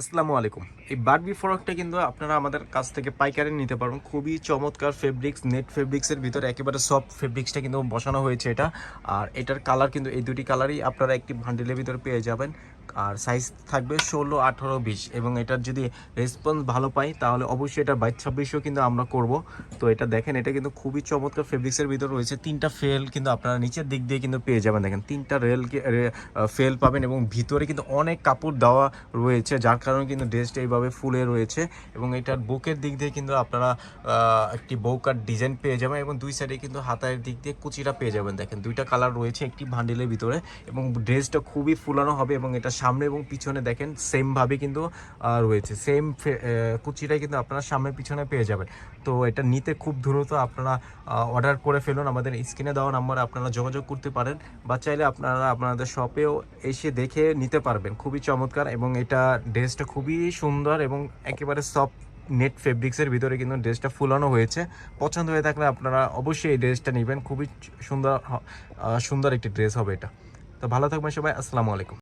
আসসালামু আলাইকুম। এই বারবি ফরকটা কিন্তু আপনারা আমাদের কাছ থেকে পাইকারি নিতে পারবেন। খুবই চমৎকার ফেব্রিক্স নেট ফেব্রিক্সের ভিতরে একেবারে সফট ফেব্রিক্সটা কিন্তু বসানো হয়েছে এটা। আর এটার কালার কিন্তু এই দুটি কালারই আপনারা একটি ভান্ডেলের ভিতরে পেয়ে যাবেন। আর সাইজ থাকবে ষোলো, আঠারো, বিশ এবং এটার যদি রেসপন্স ভালো পাই তাহলে অবশ্যই এটা বাইশ, ছাব্বিশও কিন্তু আমরা করব। তো এটা দেখেন, এটা কিন্তু খুবই চমৎকার ফেব্রিক্সের ভিতরে রয়েছে। তিনটা ফেল কিন্তু আপনারা নিচের দিক দিয়ে কিন্তু পেয়ে যাবেন। দেখেন, তিনটা রেল ফেল পাবেন এবং ভিতরে কিন্তু অনেক কাপড় দেওয়া রয়েছে, যার কারণে কিন্তু ড্রেসটা এইভাবে ফুলে রয়েছে এবং এটার বুকের দিক দিয়ে কিন্তু আপনারা একটি বৌকার ডিজাইন পেয়ে যাবেন এবং দুই সাইডে কিন্তু হাতার দিক দিয়ে কুচিটা পেয়ে যাবেন। দেখেন, দুইটা কালার রয়েছে একটি ভান্ডিলের ভিতরে এবং ড্রেসটা খুবই ফুলানো হবে এবং এটা সামনে এবং পিছনে দেখেন সেমভাবে কিন্তু রয়েছে। সেম কুচিটাই কিন্তু আপনারা সামনে পিছনে পেয়ে যাবেন। তো এটা নিতে খুব দ্রুত আপনারা অর্ডার করে ফেলুন। আমাদের স্ক্রিনে দেওয়া নাম্বারে আপনারা যোগাযোগ করতে পারেন বা চাইলে আপনারা আপনাদের শপেও এসে দেখে নিতে পারবেন। খুবই চমৎকার এবং এটা ড্রেসটা খুবই সুন্দর এবং একেবারে সব নেট ফেব্রিক্সের ভিতরে কিন্তু ড্রেসটা ফুলানো হয়েছে। পছন্দ হয়ে থাকলে আপনারা অবশ্যই এই ড্রেসটা নেবেন। খুবই সুন্দর সুন্দর একটি ড্রেস হবে এটা। তো ভালো থাকবেন সবাই। আসসালামু আলাইকুম।